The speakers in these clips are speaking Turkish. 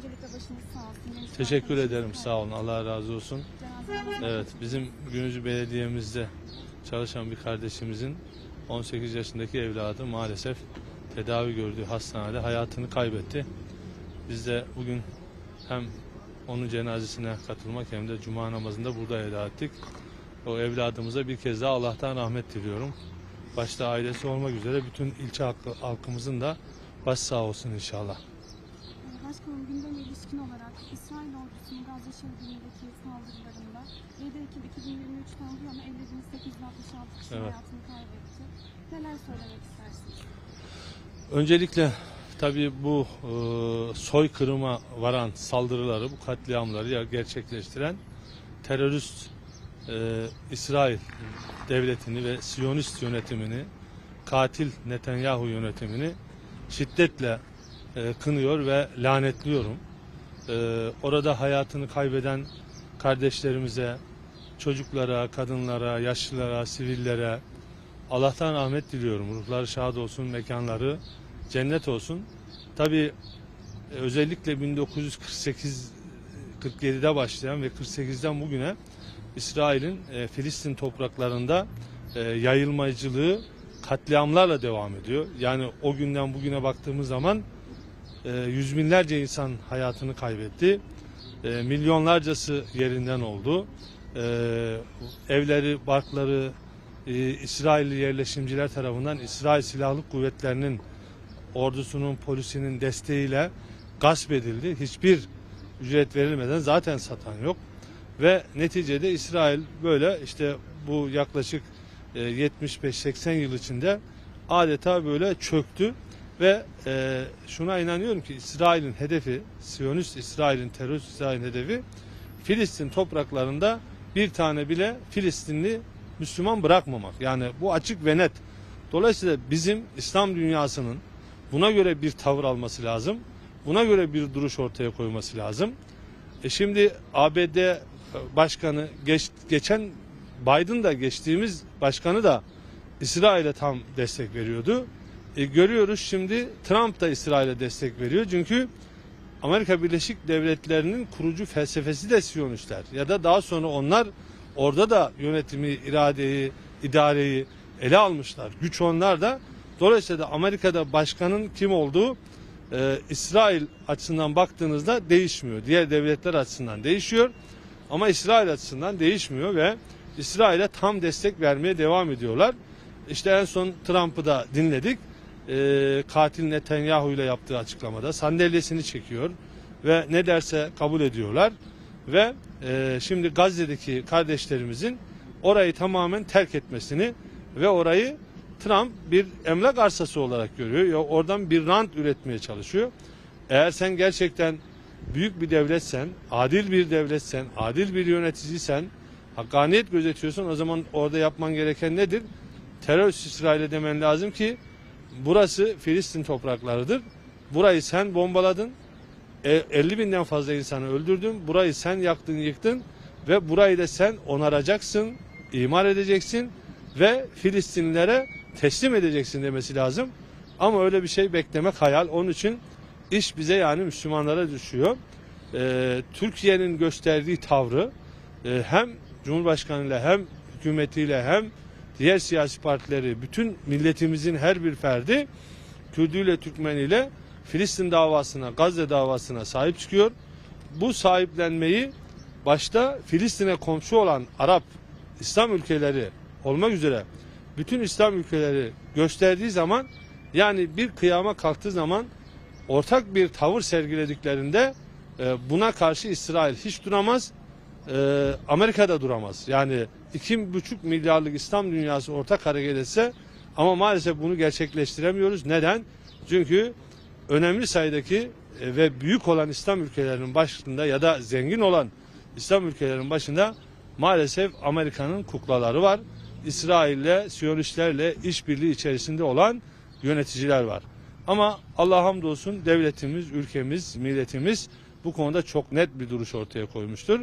Öncelikle başınız sağ olsun. Teşekkür ederim. Sağ olun. Allah razı olsun. Evet, bizim Gümrücü Belediye'mizde çalışan bir kardeşimizin 18 yaşındaki evladı maalesef tedavi gördüğü hastanede hayatını kaybetti. Biz de bugün hem onun cenazesine katılmak hem de cuma namazında burada eda ettik. O evladımıza bir kez daha Allah'tan rahmet diliyorum. Başta ailesi olmak üzere bütün ilçe halkı- halkımızın da baş sağ olsun inşallah. Başkanım gündeme ilişkin olarak İsrail ordusunun Gazze şehrindeki saldırılarında 7 Ekim 2023'ten bu yana 50.866 kişi Evet. hayatını kaybetti. Neler söylemek istersiniz? Öncelikle tabii bu e, soykırıma varan saldırıları, bu katliamları gerçekleştiren terörist e, İsrail devletini ve Siyonist yönetimini, katil Netanyahu yönetimini şiddetle e, kınıyor ve lanetliyorum. E, orada hayatını kaybeden kardeşlerimize, çocuklara, kadınlara, yaşlılara, sivillere Allah'tan rahmet diliyorum. Ruhları şad olsun, mekanları cennet olsun. Tabii e, özellikle 1948 47'de başlayan ve 48'den bugüne İsrail'in Filistin topraklarında e, yayılmacılığı katliamlarla devam ediyor. Yani o günden bugüne baktığımız zaman e, yüz binlerce insan hayatını kaybetti. E, milyonlarcası yerinden oldu. E, evleri, barkları e, İsrailli yerleşimciler tarafından İsrail Silahlı Kuvvetleri'nin ordusunun, polisinin desteğiyle gasp edildi. Hiçbir ücret verilmeden zaten satan yok. Ve neticede İsrail böyle işte bu yaklaşık e, 75-80 yıl içinde adeta böyle çöktü ve e, şuna inanıyorum ki İsrail'in hedefi, Siyonist İsrail'in, terörist İsrail'in hedefi Filistin topraklarında bir tane bile Filistinli Müslüman bırakmamak. Yani bu açık ve net. Dolayısıyla bizim İslam dünyasının buna göre bir tavır alması lazım. Buna göre bir duruş ortaya koyması lazım. E şimdi ABD başkanı geç, geçen Biden da geçtiğimiz başkanı da İsrail'e tam destek veriyordu. E görüyoruz şimdi Trump da İsrail'e destek veriyor. Çünkü Amerika Birleşik Devletleri'nin kurucu felsefesi de Siyonistler. Ya da daha sonra onlar orada da yönetimi, iradeyi, idareyi ele almışlar. Güç onlar da. Dolayısıyla da Amerika'da başkanın kim olduğu e, İsrail açısından baktığınızda değişmiyor. Diğer devletler açısından değişiyor. Ama İsrail açısından değişmiyor ve İsrail'e tam destek vermeye devam ediyorlar. İşte en son Trump'ı da dinledik. E, katil Netanyahu ile yaptığı açıklamada sandalyesini çekiyor ve ne derse kabul ediyorlar. Ve e, şimdi Gazze'deki kardeşlerimizin orayı tamamen terk etmesini ve orayı Trump bir emlak arsası olarak görüyor. Ya oradan bir rant üretmeye çalışıyor. Eğer sen gerçekten büyük bir devletsen, adil bir devletsen, adil bir yöneticiysen, hakkaniyet gözetiyorsun o zaman orada yapman gereken nedir? Terörist İsrail'e demen lazım ki burası Filistin topraklarıdır. Burayı sen bombaladın. E, 50 binden fazla insanı öldürdün. Burayı sen yaktın, yıktın ve burayı da sen onaracaksın, imar edeceksin ve Filistinlilere teslim edeceksin demesi lazım. Ama öyle bir şey beklemek hayal. Onun için iş bize yani Müslümanlara düşüyor. Ee, Türkiye'nin gösterdiği tavrı e, hem Cumhurbaşkanıyla hem hükümetiyle hem diğer siyasi partileri, bütün milletimizin her bir ferdi Kürdüyle Türkmeniyle Filistin davasına, Gazze davasına sahip çıkıyor. Bu sahiplenmeyi başta Filistin'e komşu olan Arap, İslam ülkeleri olmak üzere bütün İslam ülkeleri gösterdiği zaman yani bir kıyama kalktığı zaman ortak bir tavır sergilediklerinde e, buna karşı İsrail hiç duramaz. E, Amerika da duramaz. Yani 2,5 milyarlık İslam dünyası ortak hareket etse ama maalesef bunu gerçekleştiremiyoruz. Neden? Çünkü önemli sayıdaki e, ve büyük olan İslam ülkelerinin başında ya da zengin olan İslam ülkelerinin başında maalesef Amerika'nın kuklaları var. İsrail'le, Siyonistlerle işbirliği içerisinde olan yöneticiler var. Ama Allah hamdolsun devletimiz, ülkemiz, milletimiz bu konuda çok net bir duruş ortaya koymuştur.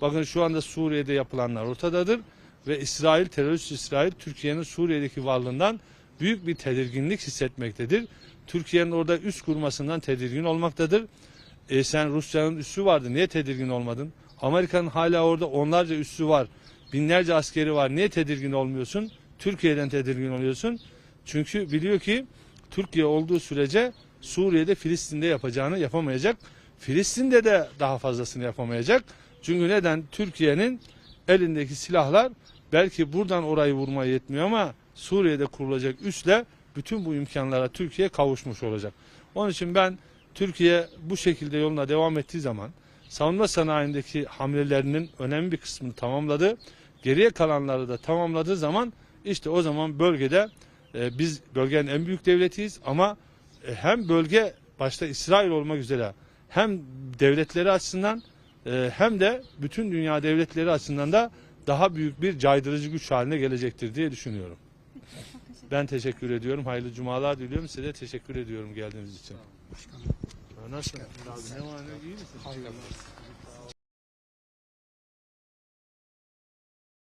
Bakın şu anda Suriye'de yapılanlar ortadadır ve İsrail, terörist İsrail Türkiye'nin Suriye'deki varlığından büyük bir tedirginlik hissetmektedir. Türkiye'nin orada üst kurmasından tedirgin olmaktadır. E sen Rusya'nın üssü vardı. Niye tedirgin olmadın? Amerika'nın hala orada onlarca üssü var. Binlerce askeri var. Niye tedirgin olmuyorsun? Türkiye'den tedirgin oluyorsun. Çünkü biliyor ki Türkiye olduğu sürece Suriye'de Filistin'de yapacağını yapamayacak. Filistin'de de daha fazlasını yapamayacak. Çünkü neden? Türkiye'nin elindeki silahlar belki buradan orayı vurmaya yetmiyor ama Suriye'de kurulacak üsle bütün bu imkanlara Türkiye kavuşmuş olacak. Onun için ben Türkiye bu şekilde yoluna devam ettiği zaman savunma sanayindeki hamlelerinin önemli bir kısmını tamamladı. Geriye kalanları da tamamladığı zaman işte o zaman bölgede e, biz bölgenin en büyük devletiyiz ama e, hem bölge başta İsrail olmak üzere hem devletleri açısından hem de bütün dünya devletleri açısından da daha büyük bir caydırıcı güç haline gelecektir diye düşünüyorum. Ben teşekkür ediyorum. Hayırlı cumalar diliyorum. Size de teşekkür ediyorum geldiğiniz için. Nasılsın? Abi ne var ne iyi misin?